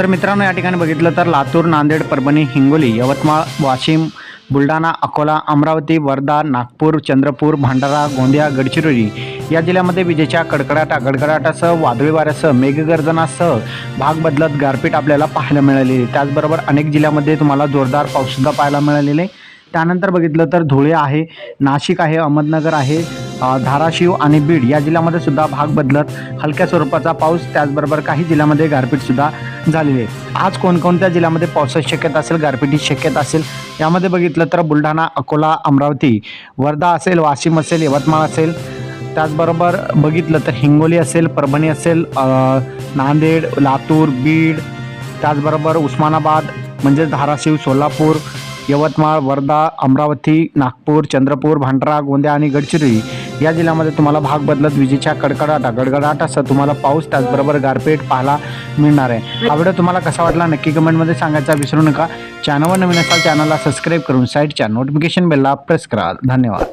तर मित्रांनो या ठिकाणी बघितलं तर लातूर नांदेड परभणी हिंगोली यवतमाळ वाशिम बुलढाणा अकोला अमरावती वर्धा नागपूर चंद्रपूर भंडारा गोंदिया गडचिरोली या जिल्ह्यामध्ये विजेच्या कडकडाटा गडगडाटासह वादळी वाऱ्यासह मेघगर्जनासह भाग बदलत गारपीट आपल्याला पाहायला मिळालेली त्याचबरोबर अनेक जिल्ह्यामध्ये तुम्हाला जोरदार पाऊससुद्धा पाहायला मिळालेले आहे. त्यानंतर बघितलं तर धुळे आहे नाशिक आहे अहमदनगर आहे धाराशिव आणि बीड या जिल्ह्यामध्ये सुद्धा भाग बदलत हलक्या स्वरूपाचा पाऊस त्याचबरोबर काही जिल्ह्यामध्ये गारपीटसुद्धा झालेली आहे. आज कोणकोणत्या जिल्ह्यामध्ये पावसाची शक्यता असेल गारपीटची शक्यता असेल यामध्ये बघितलं तर बुलढाणा अकोला अमरावती वर्धा असेल वाशिम असेल यवतमाळ असेल. त्याचबरोबर बघितलं तर हिंगोली असेल परभणी असेल नांदेड लातूर बीड त्याचबरोबर उस्मानाबाद म्हणजे धाराशिव सोलापूर यवतमाळ वर्धा अमरावती नागपूर चंद्रपूर भंडारा गोंदिया आणि गडचिरोली. या जिल्ह्यामध्ये तुम्हाला भाग बदलत विजेच्या कडकडाटा गडगडाटासह तुम्हाला पाऊस त्याचबरोबर गारपीट पाहायला मिळणार आहे. हा व्हिडिओ तुम्हाला कसा वाटला नक्की कमेंटमध्ये सांगायचा विसरू नका. चॅनलवर नवीन असाल चॅनलला सबस्क्राईब करून साईडच्या नोटिफिकेशन बेलला प्रेस करा. धन्यवाद.